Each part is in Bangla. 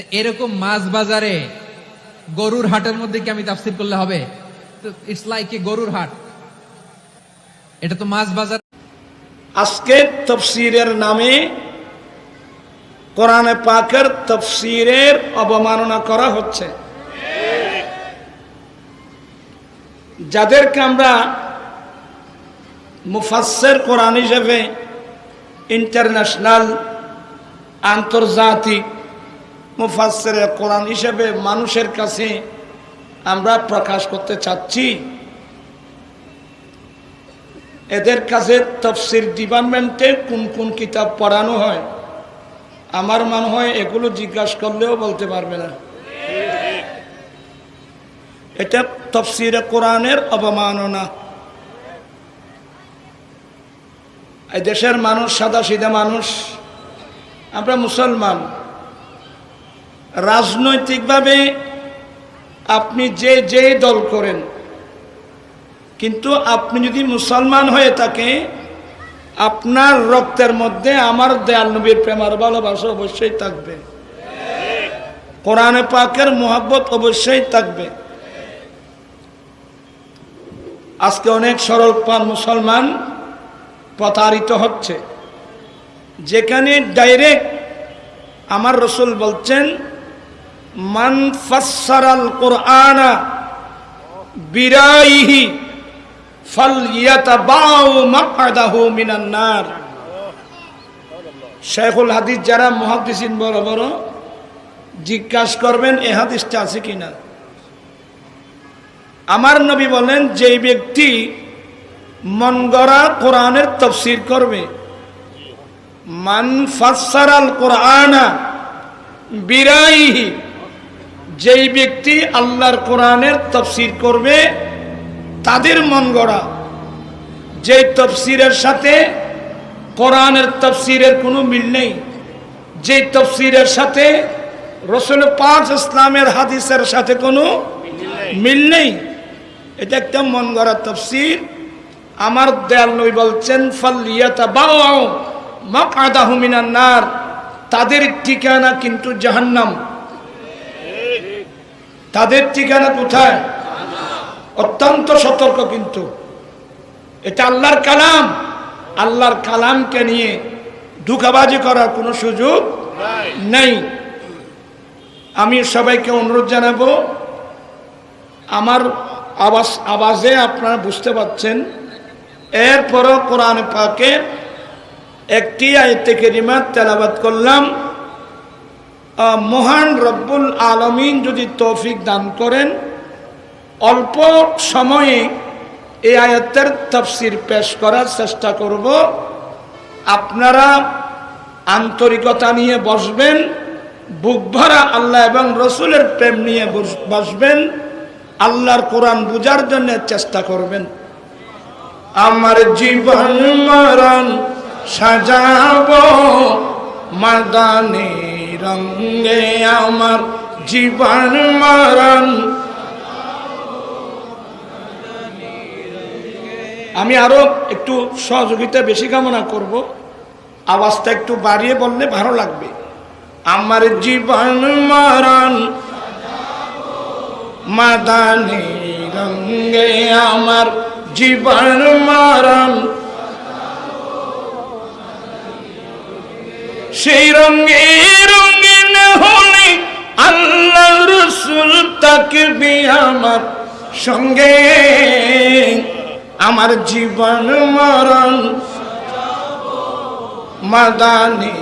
তো এরকম মাছ বাজারে গরুর হাটের মধ্যে কি আমি তাফসির করলে হবে? তো ইটস লাইক এ গরুর হাট। এটা তো মাছ বাজার আজকে তফসিরের নামে কোরআনে পাকের তফসিরের অবমাননা করা হচ্ছে। যাদেরকে আমরা মুফাসের কোরআন হিসেবে ইন্টারন্যাশনাল আন্তর্জাতিক মুফাসের কোরআন হিসেবে মানুষের কাছে আমরা প্রকাশ করতে চাচ্ছি। এদের কাছে তফসির ডিপার্টমেন্টে কোন কোন কিতাব পড়ানো হয়? আমার মনে হয় এগুলো জিজ্ঞাসা করলেও বলতে পারবে না। এটা তফসিরে কোরআনের অবমাননা। এই দেশের মানুষ সাদা সিধা মানুষ। আমরা মুসলমান। রাজনৈতিকভাবে আপনি যে যে দল করেন, কিন্তু আপনি যদি মুসলমান হয়ে থাকে, আপনার রক্তের মধ্যে আমার দয়াল নবীর প্রেমার ভালোবাসা অবশ্যই থাকবে। কোরআনে পাকের মোহাব্বত অবশ্যই থাকবে। আজকে অনেক সরল পান মুসলমান প্রতারিত হচ্ছে। যেখানে ডাইরেক্ট আমার রসুল বলছেন মান ফাসসারাল কোরআনা বিরাইহি ফল ইয়াতাবাউ মাকআদাহু মিনান নার। শেখুল হাদিস যারা মুহাদ্দিসিন বড় বড় জিজ্ঞাসা করবেন, এ হাদিসটা আছে কিনা? আমার নবী বলেন যে ব্যক্তি মন গড়া কোরআনের তফসির করবে, মান ফাসসারাল কোরআনা বিরাইহি যেই ব্যক্তি আল্লাহর কোরআনের তফসির করবে, তাদের মন গড়া। যে তফসিরের সাথে কোরআনের তফসিরের কোনো মিল নেই যে তফসিরের সাথে রসুল পাঁচ ইসলামের হাদিসের সাথে কোনো মিল নেই, এটা একটা মন গড়া তফসির। আমার দয়াল নবী বলছেন ফাল্লিয়াতা বাও তাদের ঠিকানা কিন্তু জাহান্নাম। তাদের ঠিকানা কোথায়? অত্যন্ত সতর্ক কিন্তু। এটা আল্লাহর কালাম। আল্লাহর কালামকে নিয়ে ধোকাবাজি করার কোনো সুযোগ নেই। আমি সবাইকে অনুরোধ জানাব, আমার আওয়াজ আওয়াজে আপনারা বুঝতে পারছেন। এরপরও কোরআন পাকে একটি আয়তে কেরিমাত তেলাবাদ করলাম। মহান রব্বুল আলমিন যদি তৌফিক দান করেন, অল্প সময়ে এই আয়াতের তফসির পেশ করার চেষ্টা করব। আপনারা আন্তরিকতা নিয়ে বসবেন, বুক ভরা আল্লাহ এবং রসুলের প্রেম নিয়ে বস- বসবেন, আল্লাহর কোরআন বুঝার জন্য চেষ্টা করবেন। আমার জীবন মরণ সাজাবো মাদানে রঙ্গে আমার জীবন মরণ। আমি আরও একটু সহযোগিতা বেশি কামনা করব। আওয়াজটা একটু বাড়িয়ে বললে ভালো লাগবে। আমার জীবন মরণ। মাদানি রঙ্গে আমার জীবন মরণ। সেই রঙে রঙিন হলে আল্লাহ রসুল তাকবি আমার সঙ্গে। আমার জীবন মরণ মাদানে।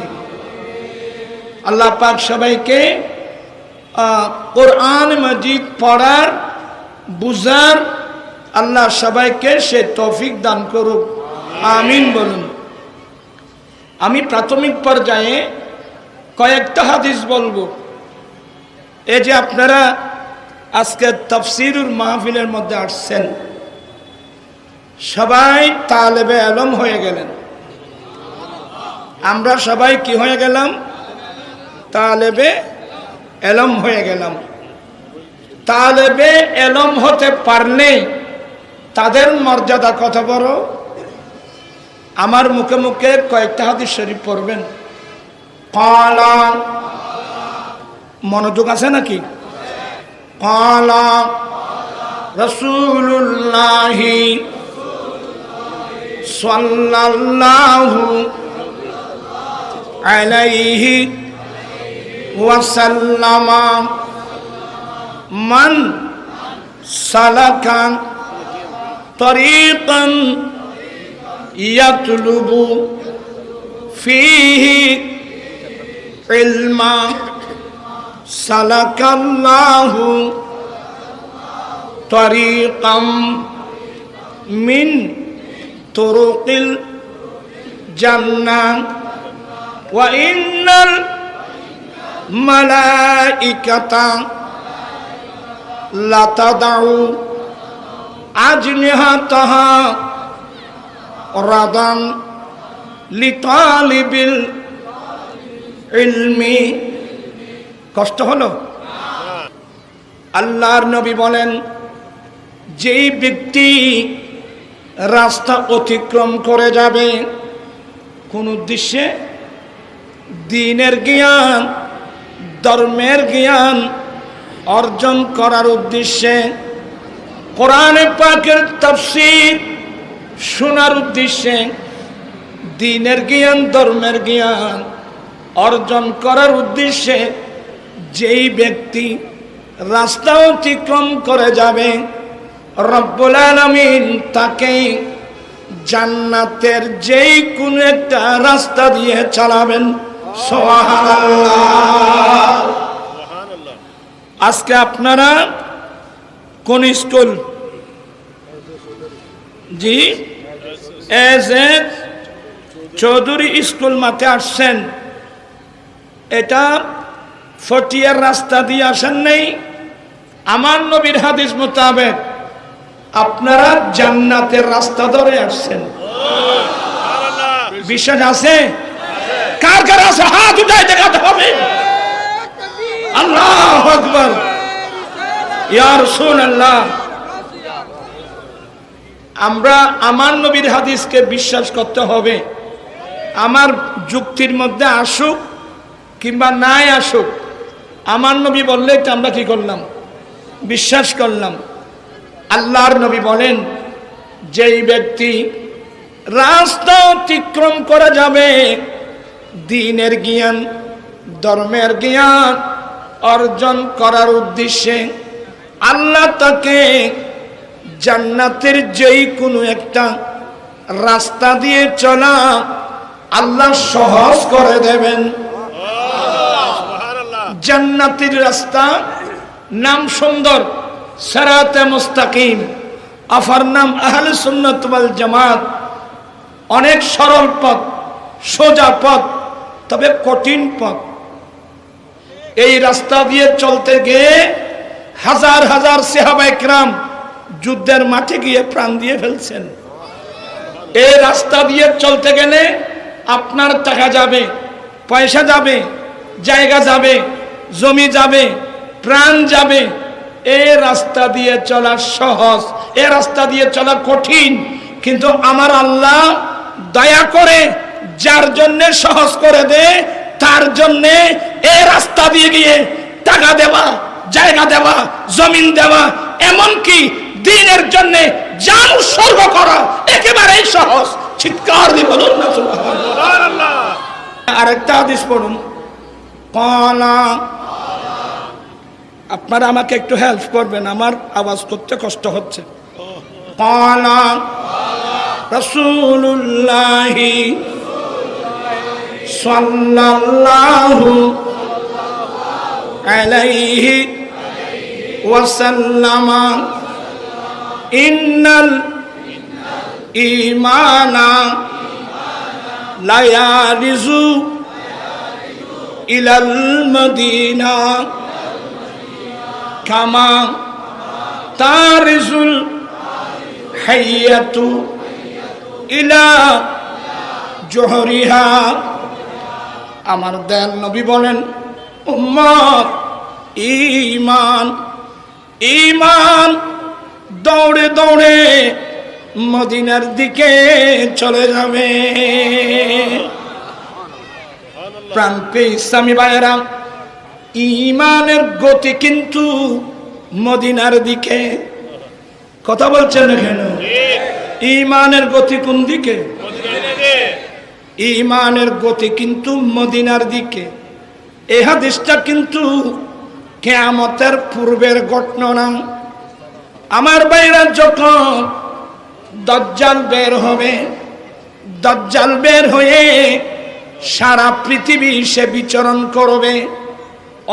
আল্লাহ পাক সবাইকে কোরআন মজিদ পড়ার, বুঝার, আল্লাহ সবাইকে সে তৌফিক দান করুক। আমিন বলুন। আমি প্রাথমিক পর্যায়ে কয়েকটা হাদিস বলব। এই যে আপনারা আজকে তফসিরুল মাহফিলের মধ্যে আসছেন, সবাই তালেবে আলম হয়ে গেলেন। আমরা সবাই কি হয়ে গেলাম? তালেবে এলম হয়ে গেলাম। তালেবে এলম হতে পারলে তাদের মর্যাদা কত বড়? আমার মুখে মুখে কয়েকটা হাদিস শরীফ পড়বেন। কলা, মনোযোগ আছে নাকি? কলা রসুল্লাহি সাল্লাল্লাহু আলাইহি ওয়াসাল্লাম মান সালাকা তরিকান يطلب فيه علما سلك الله طريقا من طرق الجنة وإن الملائكة لتدع أجنحتها رضا لطالب العلم কষ্ট হলো আল্লাহর নবী বলেন যেই ব্যক্তি রাস্তা অতিক্রম করে যাবে কোন উদ্দেশ্যে দিনের জ্ঞান ধর্মের জ্ঞান অর্জন করার উদ্দেশ্যে কোরআনে পাকের তাফসীর শোনার উদ্দেশ্যে দিনের জ্ঞান, ধর্মের জ্ঞান অর্জন করার উদ্দেশ্যে যেই ব্যক্তি রাস্তা অতিক্রম করে যাবে, রব্বুল আলামিন তাকে জান্নাতের যেই কোন একটা রাস্তা দিয়ে চালাবেন। আজকে আপনারা কোন স্কুল জি? এজ এ চৌধুরী স্কুল মাঠে আসছেন। এটা ফটিয়ার রাস্তা দিয়ে আসেন নেই। আমার নবীর হাদিস মোতাবেক আপনারা জান্নাতের রাস্তা ধরে আসছেন। বিশ্বাস আছে? কার কার আছে? হাত উঠাই দেখাতে হবে। আল্লাহ আকবর। ইয়ার শুন আল্লাহ আমরা আমার নবীর হাদিসকে বিশ্বাস করতে হবে। আমার যুক্তির মধ্যে আসুক কিংবা নাই আসুক, আমার নবী বললে এটা আমরা কি করলাম? বিশ্বাস করলাম। আল্লাহর নবী বলেন, যেই ব্যক্তি রাস্তা অতিক্রম করা যাবে, দিনের জ্ঞান, ধর্মের জ্ঞান অর্জন করার উদ্দেশ্যে আল্লাহ তাকে জান্নাতের যেই কোনো একটা রাস্তা দিয়ে চলা, আল্লাহ সহজ করে দেবেন। জান্নাতের রাস্তা, নাম সুন্দর, সারাতে মুস্তাকিম। আফার নাম আহলে সুন্নাত ওয়াল জামাত। অনেক সরল পথ, সোজা পথ, তবে কঠিন পথ। এই রাস্তা দিয়ে চলতে গিয়ে হাজার হাজার সেহাবা একরাম যুদ্ধের মাঠে গিয়ে প্রাণ দিয়ে ফেলছেন। এই রাস্তা দিয়ে চলতে গেলে আপনার টাকা যাবে, পয়সা যাবে, জায়গা যাবে, জমি যাবে, প্রাণ যাবে। এ রাস্তা দিয়ে চলা সহজ এ রাস্তা দিয়ে চলা কঠিন। কিন্তু আমার আল্লাহ দয়া করে যার জন্য সহজ করে দে, তার জন্য এ রাস্তা দিয়ে গিয়ে টাকা দেওয়া, জায়গা দেওয়া, জমিন দেওয়া, এমনকি দিনের জন্য জান উৎসর্গ করা। একেবারেই সহজ। চিৎকার দিয়ে বলুন না। আরেকটা হাদিস পড়ুন। কলা। আপনারা আমাকে একটু হেল্প করবেন, আমার আওয়াজ করতে কষ্ট হচ্ছে। কলা। রসুল্লাহি সাল্লাল্লাহু আলাইহি ওয়াসাল্লামা। ইন্নাল ইমানা লায়ারিজু ইলাল মদিনা কামা তারিজুল হাইয়াতু ইলা জহরিহা। আমার দেন নবী বলেন, উম্মত, ঈমান ঈমান দৌড়ে দৌড়ে মদিনার দিকে চলে যাবে। প্রান্তে ইসলামী ভাইয়েরা ইমানের গতি কিন্তু মদিনার দিকে। কথা বলছেন এখানে ইমানের গতি কোন দিকে? ইমানের গতি কিন্তু মদিনার দিকে। এ হাদিসটা কিন্তু কেয়ামতের পূর্বের ঘটনা আমার বাইরা যখন দজ্জাল বের হবে, দজ্জাল বের হয়ে সারা পৃথিবী সে বিচরণ করবে,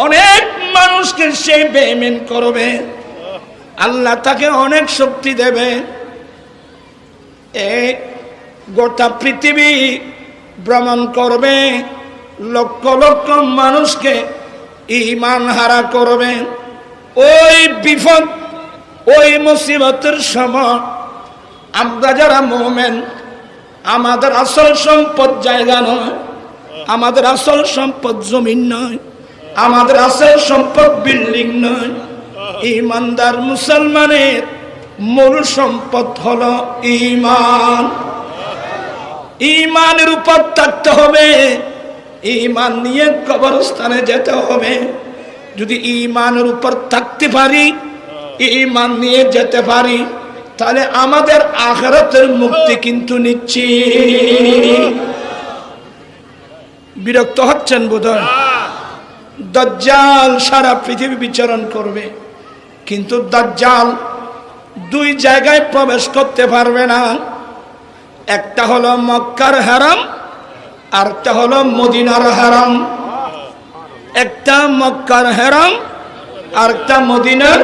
অনেক মানুষকে সে বেমেন করবে, আল্লাহ তাকে অনেক শক্তি দেবে। এ গোটা পৃথিবী ভ্রমণ করবে, লক্ষ লক্ষ মানুষকে ইমান হারা করবে। ওই বিপদ ওই মুসিবতের সময় আমরা যারা মোমেন, আমাদের আসল সম্পদ জায়গা নয়, আমাদের আসল সম্পদ জমিন নয়, আমাদের আসল সম্পদ বিল্ডিং নয়। ইমানদার মুসলমানের মূল সম্পদ হল ইমান। ইমানের উপর থাকতে হবে, ইমান নিয়ে কবরস্থানে যেতে হবে। যদি ইমানের উপর থাকতে পারি ইমান নিয়ে যেতে পারি, তাহলে আমাদের আখরাতের মুক্তি কিন্তু নিচ্ছি। বিরক্ত হচ্ছেন বোধহয়? দজ্জাল সারা পৃথিবী বিচরণ করবে, কিন্তু দজ্জাল দুই জায়গায় প্রবেশ করতে পারবে না। একটা হলো মক্কার হারাম, আরেকটা হলো মদিনার হারাম। একটা মক্কার হেরাম একটা মদিনার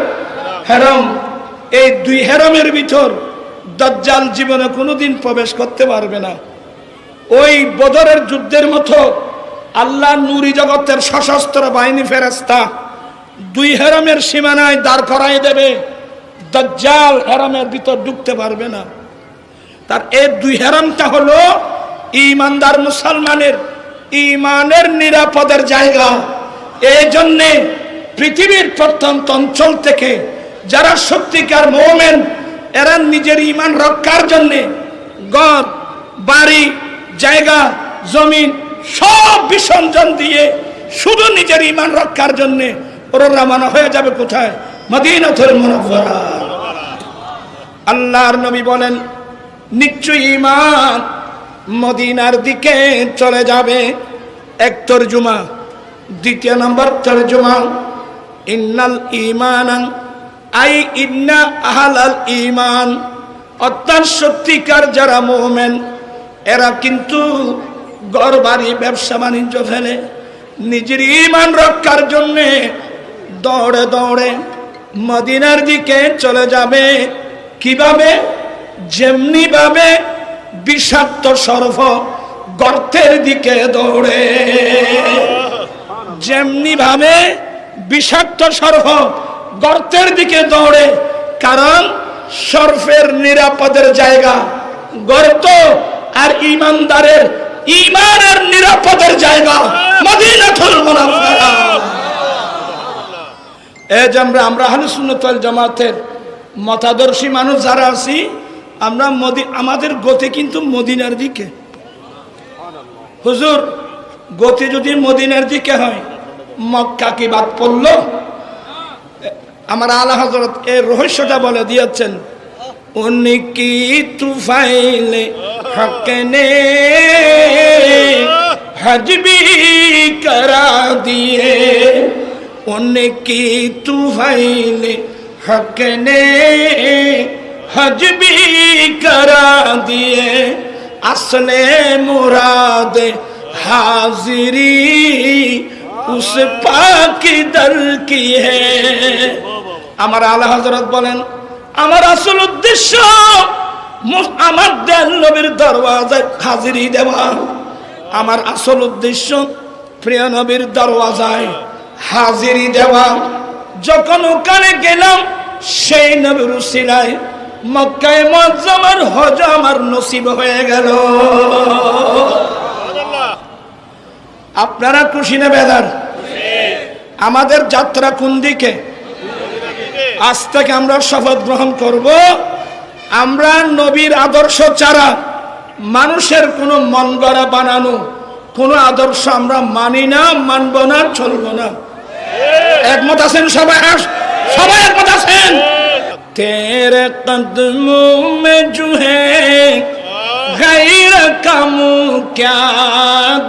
হেরাম, এই দুই হেরামের ভিতর দজ্জাল জীবনে কোনোদিন প্রবেশ করতে পারবে না। ওই বদরের যুদ্ধের মতো আল্লাহ নুরি জগতের সশস্ত্র বাহিনী ফেরেস্তা দুই হেরামের সীমানায় দাঁড় করাই দেবে। দজ্জাল হেরামের ভিতর ঢুকতে পারবে না। তার এই দুই হেরামটা হলো ইমানদার মুসলমানের, ইমানের নিরাপদের জায়গা। এই জন্যে পৃথিবীর প্রত্যন্ত অঞ্চল থেকে যারা সত্যিকার মোমেন, এরা নিজের ইমান রক্ষার জন্যে গড় বাড়ি, জায়গা জমিন সব বিসর্জন দিয়ে শুধু নিজের ইমান রক্ষার জন্যে ওরা রামানা হয়ে যাবে কোথায়? মদিনাথের মনোভরা আল্লাহর নবী বলেন নিশ্চয়ই ইমান মদিনার দিকে চলে যাবে। এক তর্জুমা। দ্বিতীয় নম্বর তর্জুমা, ইন্নাল ইমান আই ইন্না আহালাল ইমান অর্থাৎ সত্যিকার যারা মোমেন, এরা কিন্তু ঘর ব্যবসা বাণিজ্য ফেলে, নিজের ইমান রক্ষার জন্যে দৌড়ে দৌড়ে মদিনার দিকে চলে যাবে। কীভাবে? যেমনি ভাবে বিষাক্ত সর্ফ গর্তের দিকে দৌড়ে। যেমনি ভাবে বিষাক্ত সর্ফ গর্তের দিকে দৌড়ে, কারণ সর্ফের নিরাপদের জায়গা। গর্ত আর ইমানদারের ইমানের নিরাপদের জায়গা। মদিনাতুল মুনাফফারা। এই যে আমরা আমরা হালুসুন্নতল জামাতের মতাদর্শী মানুষ যারা আছি, আমরা মদি, আমাদের গতি কিন্তু মদিনার দিকে। হুজুর, গতি যদি মদিনার দিকে হয়, মক্কা কি বাদ পড়ল? আমার আলা হজরত এই রহস্যটা বলে দিয়েছেন। উনি কি তুফাইলে হকনে হজবি করা দিয়ে? উনকি তুফাইলে হকনে হজবি করা দিয়ে? আসলে মুরাদ হাজিরি উস পাক দর কি হে? আমার আলা হজরত বলেন, আমার আসল উদ্দেশ্য আমার দেন নবীর দরওয়াজায় হাজিরি দেওয়া। আমার আসল উদ্দেশ্য প্রিয় নবীর দরওয়াজায় হাজিরি দেওয়া। যখন ওখানে গেলাম, সেই নবীর উসিলায় মক্কায় মজ্জামার হজ আমার নসিব হয়ে গেল। আপনারা খুশি না বেদার? আমাদের যাত্রা কোন দিকে? আজ থেকে আমরা শপথ গ্রহণ করব আমরা নবীর আদর্শ ছাড়া মানুষের কোনো মন গড়া বানানো কোনো আদর্শ আমরা মানি না মানব না চলব না একমত আছেন সবাই আস- সবাই একমত আছেন তেরে কদমোं में जो है गैर कम क्या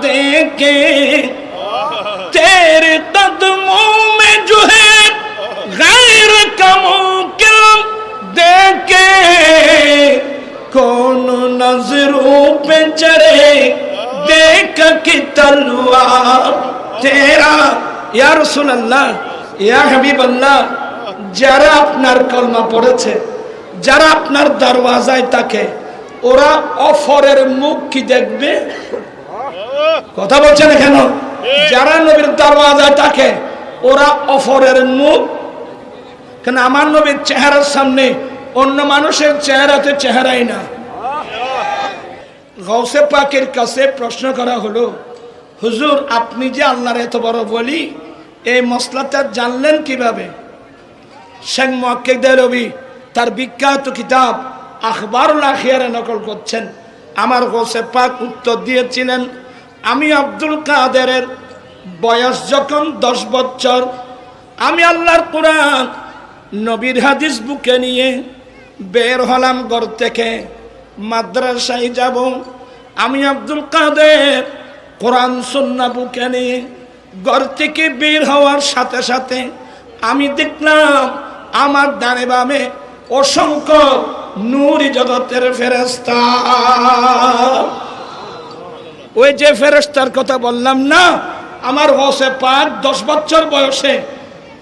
देखे तेरे কোন نظروں پہ چڑھے دیکھا کہ تلوار تیرا یا رسول اللہ যারা আপনার কলমা পড়েছে, যারা আপনার দরওয়াজায় থাকে, ওরা অফরের মুখ কি দেখবে? কথা বলছে না কেন? যারা নবীর দরওয়াজায় থাকে, ওরা অফরের মুখ। কেন? আমার নবীর চেহারার সামনে অন্য মানুষের চেহারাতে চেহারাই না। গৌসে পাকের কাছে প্রশ্ন করা হলো, হুজুর, আপনি যে আল্লাহর এত বড় বলি, এই মশলাটা জানলেন কীভাবে? শেখ মোয়াক্কেদ রবি, তার বিখ্যাত কিতাব আখবরুল আখিয়ারে নকল করছেন। আমার গোসে পাক উত্তর দিয়েছিলেন, আমি আব্দুল কাদেরের বয়স যখন দশ বছর, আমি আল্লাহর কোরআন, নবীর হাদিস বুকে নিয়ে বের হলাম ঘর থেকে। মাদ্রাসায় যাব। আমি আব্দুল কাদের কোরআন, সন্না বুকে নিয়ে ঘর থেকে বের হওয়ার সাথে সাথে আমি দেখলাম আমার ডানে বামে অসংখ্য নূরি জগতের ফেরেস্তা ওই যে ফেরেস্তার কথা বললাম না, আমার হসে পাঁচ, দশ বছর বয়সে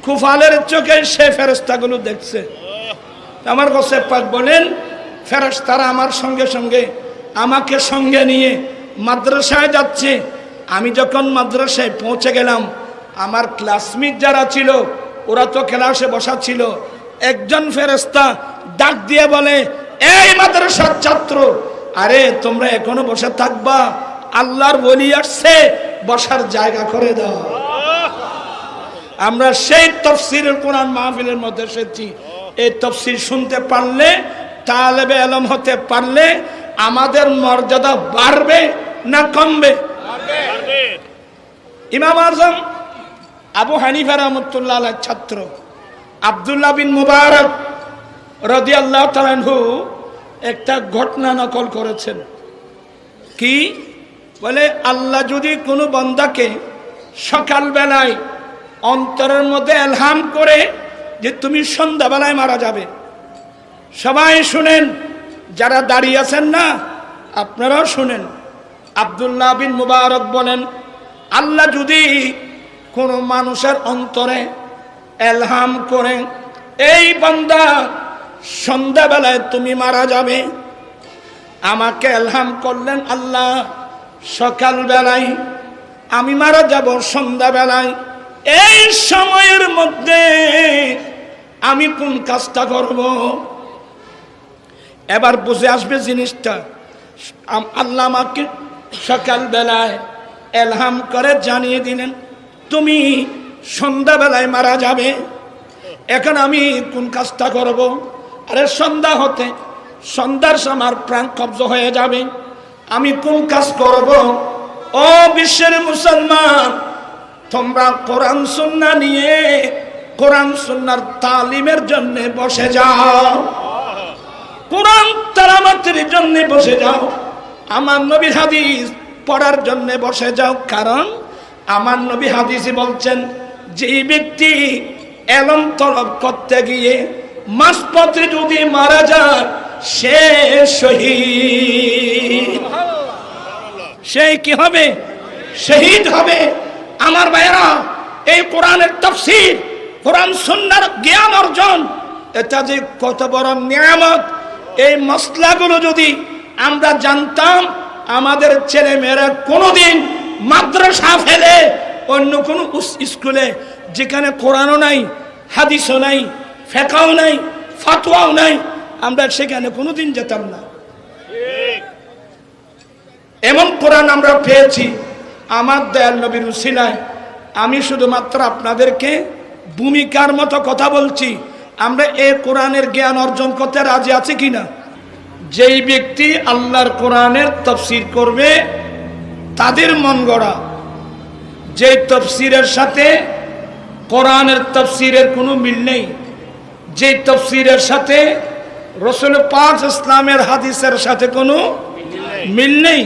খুফালের চোখে সে ফেরেস্তাগুলো দেখছে। আমার হসে পাক বলেন ফেরেস্তারা আমার সঙ্গে সঙ্গে আমাকে সঙ্গে নিয়ে মাদ্রাসায় যাচ্ছে। আমি যখন মাদ্রাসায় পৌঁছে গেলাম, আমার ক্লাসমেট যারা ছিল, ওরা তো ক্লাসে বসা ছিল। একজন ফেরেস্তা ডাক দিয়ে বলে, এই মাদ্রাসার ছাত্র, আরে তোমরা এখনও বসে থাকবা? আল্লাহর বলি আসছে, বসার জায়গা করে দাও। আমরা সেই তফসিরের কোরআন মাহফিলের মধ্যে এসেছি। এই তফসির শুনতে পারলে তালেবে আলম হতে পারলে আমাদের মর্যাদা বাড়বে না কমবে? ইমাম আজম আবু হানিফা রহমতুল্লাহ ছাত্র আবদুল্লাহ বিন মুবারক রদি আল্লাহ তালানহু একটা ঘটনা নকল করেছেন। কি? বলে আল্লাহ যদি কোনো বন্দাকে সকালবেলায় অন্তরের মধ্যে এলহাম করে যে তুমি সন্ধ্যাবেলায় মারা যাবে। সবাই শুনেন, যারা দাঁড়িয়ে আছেন না, আপনারাও শুনেন। আবদুল্লাহ বিন মুবারক বলেন, আল্লাহ যদি কোনো মানুষের অন্তরে এলহাম করে, এই বান্দা, সন্ধ্যাবেলায় তুমি মারা যাবে। আমাকে এলহাম করলেন আল্লাহ সকালবেলায়। আমি মারা যাব সন্ধ্যাবেলায়। এই সময়ের মধ্যে আমি কোন কাজটা করব? এবার বুঝে আসবে জিনিসটা। আল্লাহ আমাকে সকালবেলায় এলহাম করে জানিয়ে দিলেন, তুমি সন্ধ্যাবেলায় মারা যাবে। এখন আমি কোন কাজটা করব? আরে সন্ধ্যা হতে, সন্ধ্যার আমার প্রাণ কব্জ হয়ে যাবে। আমি কোন কাজ করব? ও বিশ্বের মুসলমান, তোমরা কোরআন সুন্না নিয়ে, কোরআন সুন্নার তালিমের জন্য বসে যাও। কোরআন তালামাতের জন্য বসে যাও। আমার নবী হাদিস পড়ার জন্য বসে যাও, কারণ আমার নবী হাদিসই বলছেন, যে ব্যক্তি এলম তলব করতে গিয়ে মাসপত্রে যদি মারা যায়, সে শহীদ। সেই কি হবে? শহীদ হবে। আমার ভাইয়েরা, এই কোরআনের তফসির কোরআন, সুন্নার জ্ঞান অর্জন। এটা যে কত বড় নিয়ামত। এই মশলাগুলো যদি আমরা জানতাম, আমাদের ছেলে মেয়েরা কোনোদিন মাদ্রাসা ফেলে অন্য কোনো স্কুলে, যেখানে কোরআনও নাই, হাদিসও নাই, ফেকাও নাই, ফাতোয়াও নাই, আমরা সেখানে কোনোদিন যেতাম না। এমন কোরআন আমরা পেয়েছি। আমার দয়াল নবীর উসিলায় আমি শুধুমাত্র আপনাদেরকে ভূমিকার মতো কথা বলছি। আমরা এ কোরআনের জ্ঞান অর্জন করতে রাজি আছি কিনা? যেই ব্যক্তি আল্লাহর কোরআনের তফসির করবে, তাদের মন গড়া। যে তফসিরের সাথে কোরআনের তফসিরের কোনো মিল নেই যে তফসিরের সাথে রসুল পাঁচ ইসলামের হাদিসের সাথে কোনো মিল নেই,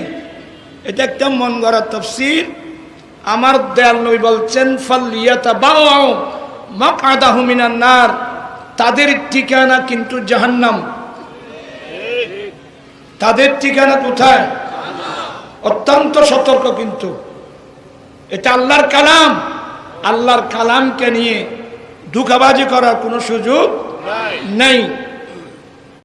এটা একটা মন গড়া তফসির। আমার দয়াল নবী বলছেন ফাল্লিয়াতা বাও নার। তাদের ঠিকানা কিন্তু জাহান্নাম। তাদের ঠিকানা কোথায়? অত্যন্ত সতর্ক কিন্তু। এটা আল্লাহর কালাম। আল্লাহর কালামকে নিয়ে ধোকাবাজি করার কোনো সুযোগ নেই।